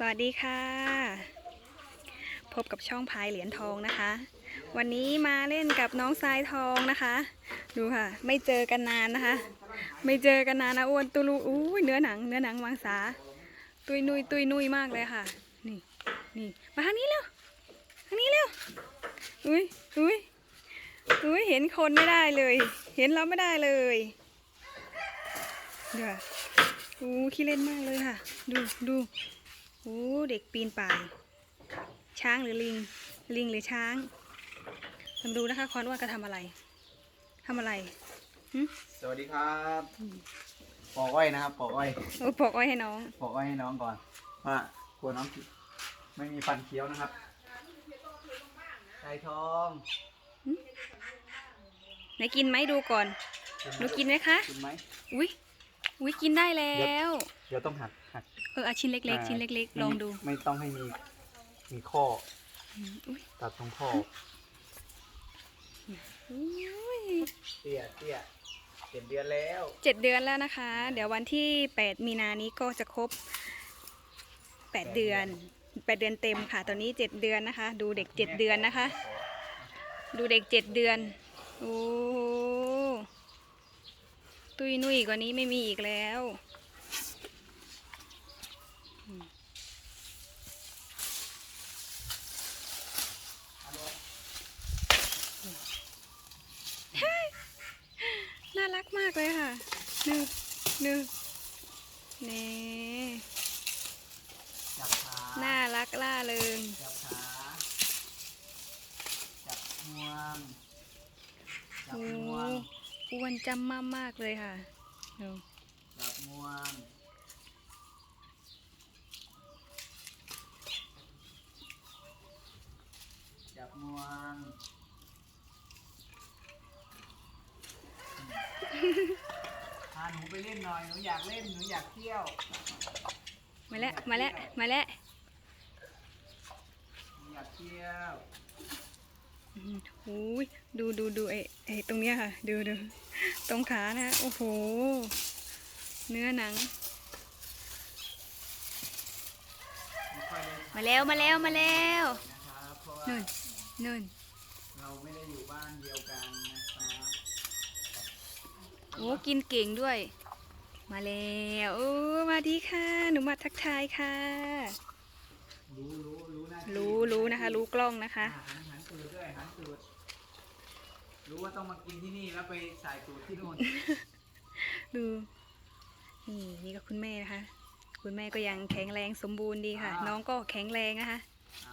สวัสดีค่ะ พบกับช่องพายเหรียญทองนะคะ วันนี้มาเล่นกับน้องทรายทองนะคะ ดูค่ะ ไม่เจอกันนานนะคะ ไม่เจอกันนานนะอ้วนตุลูอู้เนื้อหนัง เนื้อหนังมังสา ตุยนุยตุยนุยมากเลยค่ะ นี่นี่มาทางนี้เร็วทางนี้เร็วอุ้ยอุ้ยอุ้ยเห็นคนไม่ได้เลย เห็นเราไม่ได้เลยเดี๋ยวอู้ขี้เล่นมากเลยค่ะ ดูดู อู้เด็กปีนป่าย ช้างหรือลิง ลิงหรือช้างมาดูนะคะคอนว่าก็ทำอะไรทำอะไรหึสวัสดีครับปอกอ้อยนะครับปอกอ้อยโอ้ปอกอ้อยให้น้อง ปอกอ้อยให้น้องก่อนว่ากลัวน้องไม่มีฟันเคี้ยวนะครับไก่ทองไหนกินไหมดูก่อนหนูกินไหมคะ กินไหมอุ้ยอุ้ยกินได้แล้ว เดี๋ยวต้องหักหัก เออเอาชิ้นเล็ก ๆ ชิ้นเล็ก ๆ ลองดูไม่ต้องให้มีมีข้ออืมอุ้ยตัดตรงข้ออุ้ยเตี้ยเตี้ยเจ็ดเดือนแล้วเจ็ดเดือนแล้วนะคะ เดี๋ยววันที่แปดมีนานี้ก็จะครบแปดเดือนแปดเดือนเต็มค่ะ ตอนนี้เจ็ดเดือนนะคะ ดูเด็กเจ็ดเดือนนะคะ ดูเด็กเจ็ดเดือน โอ้โหตุยนุยกว่านี้ไม่มีอีกแล้วอืมเฮ้ยน่ารั กมากเลยค่ะนึนึนี่จับขาน่ารักล่าเริงจับขาจับงวงจับโอ้งวงอ้วนจำมากมากๆเลยค่ะดูจับงวงจับงวง พาหนูไปเล่นหน่อย หนูอยากเล่น หนูอยากเที่ยว มาแล้ว มาแล้ว มาแล้ว หนูอยากเที่ยว อืมโอ้ยดูดูดูไอ้ไอ้ตรงเนี้ยค่ะ ดูดูตรงขานะ โอ้โห เนื้อหนัง ไม่ค่อยได้มาแล้วมาแล้วมาแล้วนะครับ เพราะว่านู่นนู่นเราไม่ได้อยู่บ้านเดียวกันนะครับ โอ้กินเก่งด้วย มาแล้วโอ้มาดีค่ะ หนูมาทักทายค่ะ รู้รู้รู้หน้าที่รู้รู้นะคะ รู้กล้องนะคะอ่าหันหันตูดด้วยหันตูดรู้ว่าต้องมากินที่นี่แล้วไปใส่ตูดที่นู่นดู นี่นี่ก็คุณแม่นะคะ คุณแม่ก็ยังแข็งแรงสมบูรณ์ดีค่ะอ่าน้องก็แข็งแรงนะคะอะ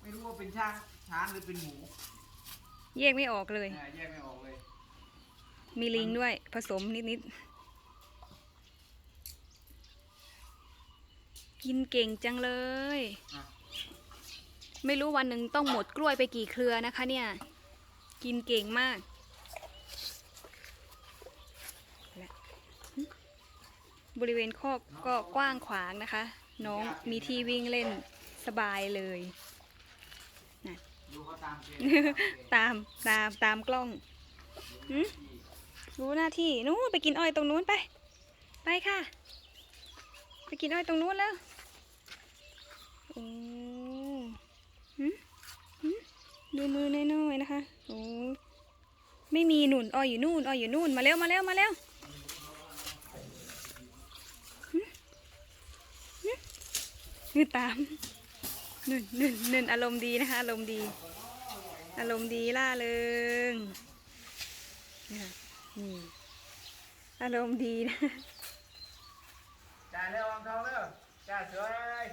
ไม่รู้ว่าเป็นช้าง ช้างหรือเป็นหมูแยกไม่ออกเลย อ่าแยกไม่ออกเลย มีลิงด้วยผสมนิดๆ กินเก่งจังเลย อะ ไม่รู้วันหนึ่งต้องหมดกล้วยไปกี่เครือนะคะเนี่ย กินเก่งมากและหึบริเวณคอกก็กว้างขวางนะคะ น้องมีที่วิ่งเล่นสบายเลย ดูเขาตามเกมตามตามตามกล้องหึรู้หน้าที่นู้นไปกินอ้อยตรงนู้นไป ไปค่ะ ไปกินอ้อยตรงนู้นแล้วโอ้หึหึดูมือน้อยๆนะคะโอ้ไม่มีหนุนอ้อยอยู่นู่นอ้อยอยู่นู่นมาเร็วมาเร็วมาเร็วหึหึนี่ตาม นึ่นนึ่นนึ่นอารมณ์ดีนะคะ อารมณ์ดี อารมณ์ดีล่าเริงนี่ค่ะนี่อารมณ์ดีนะจ่าเร็ววางทองเร็วจ่าสวย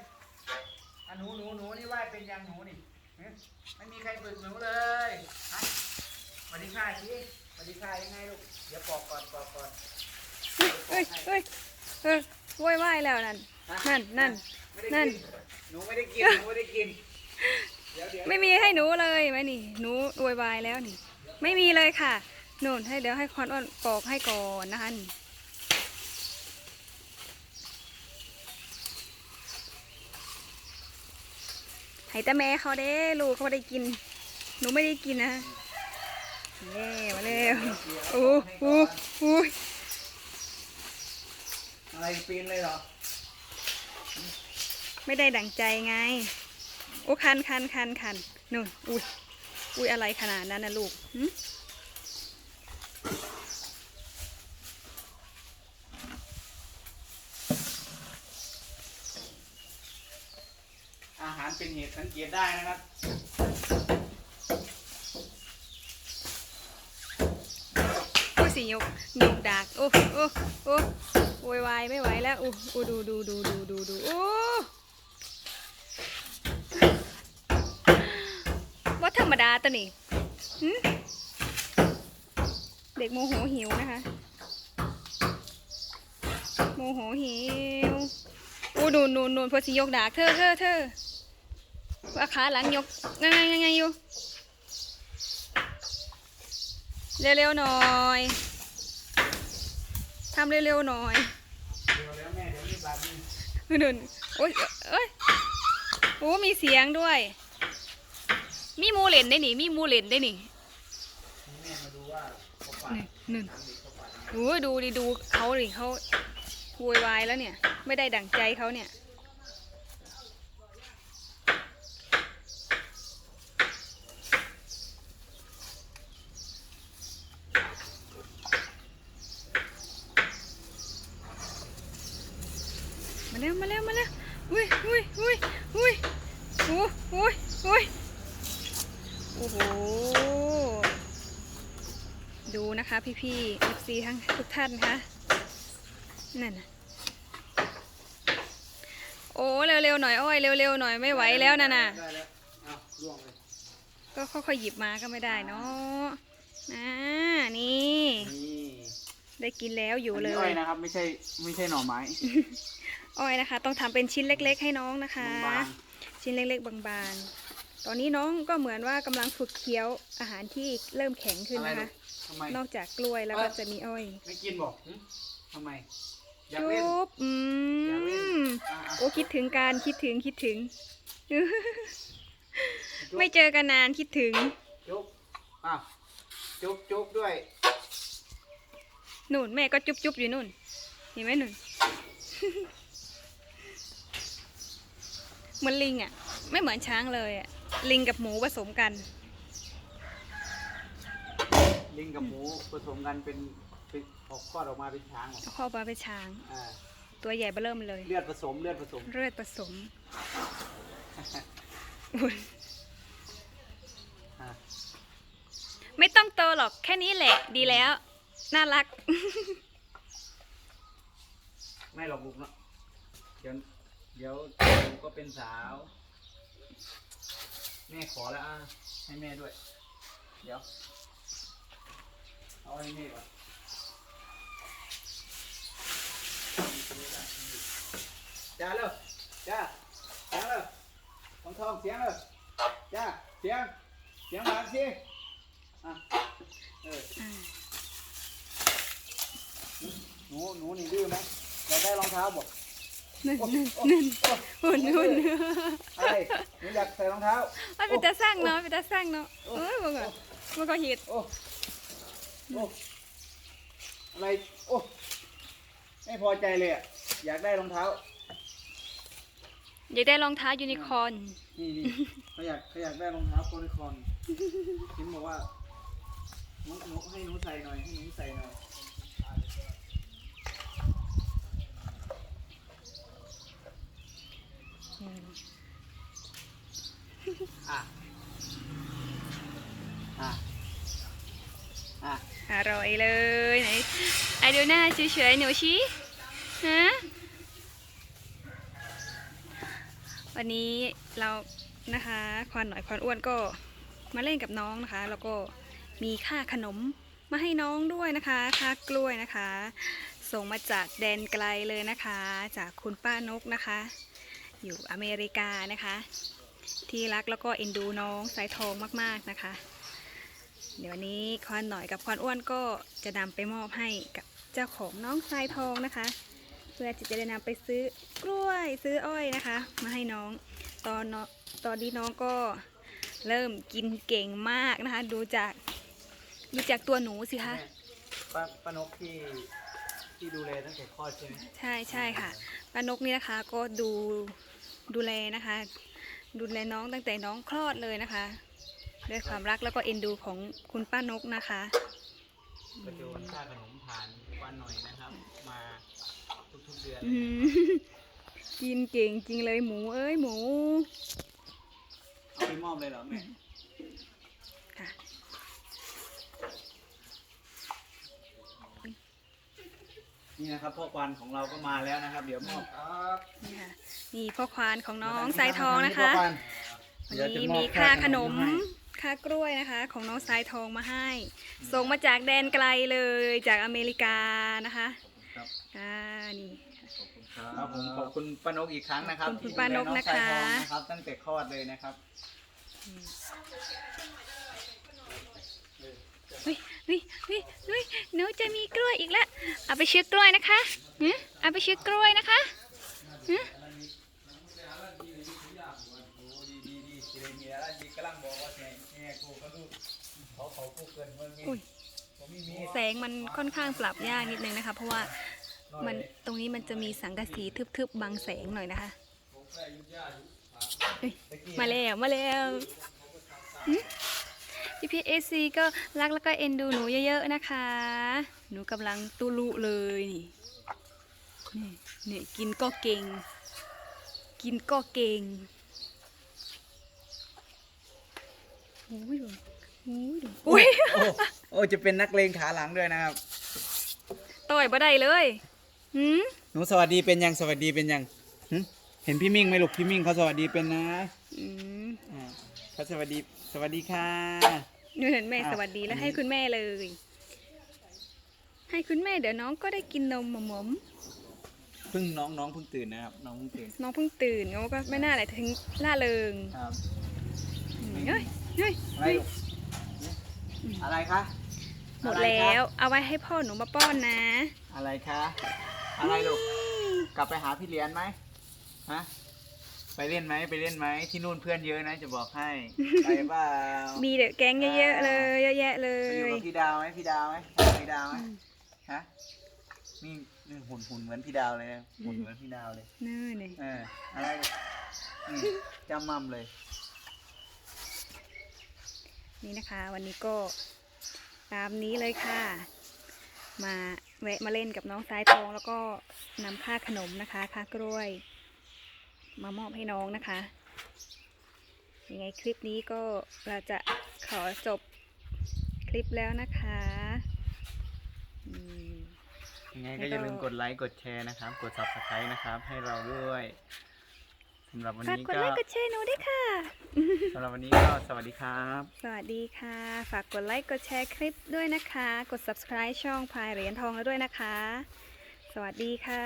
อันหนูหนูหนูนี่ว่ายเป็นยังหนูนี่ไม่มีใครฝึกหนูเลยฮะสวัสดีค่ะชีสวัสดีค่ะยังไงลูกเดี๋ยวปอกก่อนปอกก่อนเฮ้ยเฮ้ยเฮ้ยเออโวยวายแล้วนั่น นั่นนั่นไม่ได้นั่นกิหนูไม่ได้กินหนูไม่ได้กินเดี๋ยวเดี๋ยวไม่มีให้หนูเลยไหมนี่หนูโวยวายแล้วนี่ ไม่มีเลยค่ะนู่นให้เดี๋ยวให้คอนอ้อนปอกให้ก่อนนะคะนี่ให้แต่แม่เขาเด้ลูกเขาได้กิน หนูไม่ได้กินนะเย้มาเร็วเดี๋ยวอู้อู้อู้ปีนเลยเหรอ ไม่ได้ดั่งใจไง โอ้คันคันคันคันนู่นอุ้ยอุ้ยอะไรขนาดนั้นนะลูกหึอาหารเป็นเหตุสังเกตได้นะครับอุ้ยสิยกยกดาก โอ้โอ้โอ้ โวยวายไม่ไหวแล้วอู้อู้ดูดูดูดูดูอู้ว่าธรรมดาตัวนี่เด็กโมโหหิวนะคะ โมโหหิวอู้ดูนูนนูนพอสิยกดากเธอเธอเธอว่าขาหลังยกงไงไงไงอยู่เร็วๆหน่อยทำเร็วๆหน่อย นี่นุ่นโอ้ยเอ้ยโอ้มีเสียงด้วย มีมูเล่นได้นี่มีมูเล่นได้นี่หนึ่งหนึ่งน้ำดิบเขาปาดน้ำโอ้ยดูดิดูเขาดิเขาโวยวายแล้วเนี่ย ไม่ได้ดั่งใจเขาเนี่ย มาเร็วมาเร็วมาเร็วอุ้ยอุ้ยอุ้ยอุ้ยโอ้อุ้ยอุ้ยโอ้โห ดูนะคะพี่พี่เอฟซีทั้งทุกท่านคะนั่นน่ะโอ้เร็วๆหน่อยอ้อยเร็วๆหน่อยไม่ไหวแล้วนั่นน่ะได้แล้วเอาล่วงเลยก็ค่อยๆหยิบมาก็ไม่ได้เนาะอ่านี่นี่ได้กินแล้วอยู่อันเลนี้อ้อยยนะครับ ไม่ใช่ไม่ใช่หน่อไม้อ้อยนะคะ ต้องทำเป็นชิ้นเล็ก ๆ ให้น้องนะคะบางชิ้นเล็ก ๆ บางๆ ตอนนี้น้องก็เหมือนว่ากำลังฝึกเคี้ยวอาหารที่เริ่มแข็งๆขึ้นอะไรนะลูคะกทำไมนอกจากกล้วยแล้วก็จะมีอ้อย ไม่กินบอกหึทำไมอยากจุเล่น๊บอือยากเล่นมอะอะโอ้คิดถึงการคิดถึงคิดถึงจุ๊บไม่เจอกันนานคิดถึง จุ๊บอะจุ๊บจุ๊บด้วยนุ่นแม่ก็จุ๊บจุ๊บอยู่นุ่น เห็นไหมนุ่นเหมือนลิงอะ ไม่เหมือนช้างเลยอะ ลิงกับหมูผสมกัน ลิงกับหมูผสมกันเป็นเป็นออกคลอดออกมาเป็นช้างเหรอเอาเข้ามาเป็นช้าง อ่าตัวใหญ่เบ้อเริ่มเลย เลือดผสมเลือดผสม เลือดผสมอุ๊ยอะไม่ต้องโตหรอกแค่นี้แหละ ดีแล้ว น่ารัก ไม่หรอกลูกเนาะเดี๋ยวเดี๋ยวหนูก็เป็นสาว แม่ขอแล้วอะให้แม่ด้วย เดี๋ยว เอาให้แม่ก่อนจ้าเร็วจ้าเสียงเร็วทองทองเสียงเร็วจ้าเสียง เสียงหวานสิอะเอออ่าหนูหนูนี่ดื้อไหมอยากได้รองเท้าบอก นั่นนั่นโอ้นั่นโอ้หุ่นหุ่นอะไรหนูอยากใส่รองเท้ามันเป็นตาสร้างเนาะเป็นตาสร้างเนาะเอ้ยมึงอะมันก็หิดโอ้โอ้อะไรโอ้ไม่พอใจเลยอะอยากได้รองเท้า อยากได้รองเท้ายูนิคอร์นนี่นี่เขาอยากเขาอยากได้รองเท้าโพลิคอร์นคิมบอกว่านูหนูให้หนูใส่หน่อยให้หนูใส่หน่อย อะอะอะอร่อยเลยไหนไอดูหน้าเฉยๆหนูชี้ฮะวันนี้เรานะคะควานหน่อยควานอ้วนก็มาเล่นกับน้องนะคะ แล้วก็มีค่าขนมมาให้น้องด้วยนะคะค่ากล้วยนะคะ ส่งมาจากแดนไกลเลยนะคะ จากคุณป้านกนะคะ อยู่อเมริกานะคะ ที่รักแล้วก็เอ็นดูน้องสายทองมากๆนะคะ เดี๋ยววันนี้ควานหน่อยกับควานอ้วนก็จะนำไปมอบให้กับเจ้าของน้องทรายทองนะคะ เพื่อที่จะได้นำไปซื้อกล้วยซื้ออ้อยนะคะ มาให้น้องตอนน้องตอนนี้น้องก็เริ่มกินเก่งมากนะคะ ดูจากดูจากตัวหนูสิคะป้าป้านกที่ที่ที่ดูแลตั้งแต่คลอดใช่ไหมใช่ใช่ค่ะป้านกนี่นะคะก็ดู ดูแลนะคะ ดูแลน้องตั้งแต่น้องคลอดเลยนะคะ ด้วยความรักแล้วก็เอ็นดูของคุณป้านกนะคะก็โยนค่าขนมผ่านวันหน่อยนะครับ มาทุกๆเดือนอืมกินเก่งจริงเลยหมูเอ้ยหมู เอาไปมอบเลยเหรอแม่ค่ะ นี่นะครับพ่อควันของเราก็มาแล้วนะครับ เดี๋ยวมอบครับนี่ค่ะ นี่พ่อควานของน้องสายทองนะคะพ่อควัวันนี้มีค่าขนมค่ากล้วยนะคะ ของน้องสายทองมาให้ ส่งมาจากแดนไกลเลยจากอเมริกานะคะครับอ่านี่ครับผมขอบคุณป้านกอีกครั้งนะครับขอบคุณที่ป้านกดูแลองนะคะสายทองนะครับ ตั้งแต่คลอดเลยนะครับเฮ้ยเฮ้ยเฮ้ยเฮ้ยหนูจะมีกล้วยอีกแล้วเอาไปเชือกกล้วยนะคะหึเอาไปเชือกกล้วยนะคะหึ ดีดีดีดีเลยมีอะไรดี กำลังบอกว่าแง่แง่กูก็ดูเขาเขากูเกินเมืองนี้อุ้ยผมไม่มีแสงมันค่อนข้างปรับยากนิดนึงนะคะ เพราะว่ามันตรงนี้มันจะมีสังกะสีทึบๆบังแสงหน่อยนะคะเฮ้ยมาแล้วมาแล้วพี่พีเอซีก็รักแล้วก็เอ็นดูหนูเยอะๆนะคะ หนูกำลังตุลุเลยนี่นี่นี่กินก็เก่ง กินก็เก่ง โอ้ยดูโอ้ยดูอุ้ยโอ้โอ้จะเป็นนักเลงขาหลังด้วยนะครับต่อยบ่ได้เลยหืมหนูสวัสดีเป็นยังสวัสดีเป็นยังหึเห็นพี่มิ่งไหมลูกพี่มิ่งเขาสวัสดีเป็นนะอืมอ่าเขาสวัสดีสวัสดีค่ะ หนูเห็นแม่อะสวัสดีแล้วอันนี้ ให้คุณแม่เลย ให้คุณแม่เดี๋ยวน้องก็ได้กินนมหมอมเพิ่งน้องน้องเพิ่งตื่นนะครับน้องเพิ่งตื่นๆน้องเพิ่งตื่นน้องก็ไม่น่าอะไรถึงล่าเริงครับอืมเฮ้ยเฮ้ย อะไรเฮ้ยลูกอะไรคะหมดอะไรแล้คะวเอาไว้ให้พ่อหนูมาป้อนนะ อะไรคะ อะไรลูก กลับไปหาพี่เลี้ยนไหมฮะ ไปเล่นไหมไปเล่นไหมที่นู่นเพื่อนเยอะนะ จะบอกให้ ไปเปล่ามีเด็กแก๊งเยอะๆเลย เยอะแยะเลไปอยู่ย กับพี่ดาวไหมพี่ดาวไหมพี่ดาวไหมฮะนี่นี่หุ่นหุ่นเหมือนพี่ดาวเลยนะหุ่นเหมือนพี่ดาวเลยนี่นี่เอออะไรนี่จำมั่มเลย นี่นะคะ วันนี้ก็ตามนี้เลยค่ะ มาแวะมาเล่นกับน้องสายทอง แล้วก็นำค่าขนมนะคะ ค่ากล้วย มามอบให้น้องนะคะยังไงคลิปนี้ก็เราจะขอจบคลิปแล้วนะคะอืมยังไงแล้ก็วก็อย่าลืมกดไลค์ กดแชร์นะครับ กด subscribe นะครับ ให้เราด้วย สำหรับวันฝากนี้กดก็ไลค์กดแชร์หนูด้วยค่ะ สำหรับวันนี้ก็สวัสดีครับ สวัสดีค่ะ ฝากกดไลค์กดแชร์คลิปด้วยนะคะ กด subscribe ช่องพายเหรียญทองแล้วด้วยนะคะ สวัสดีค่ะ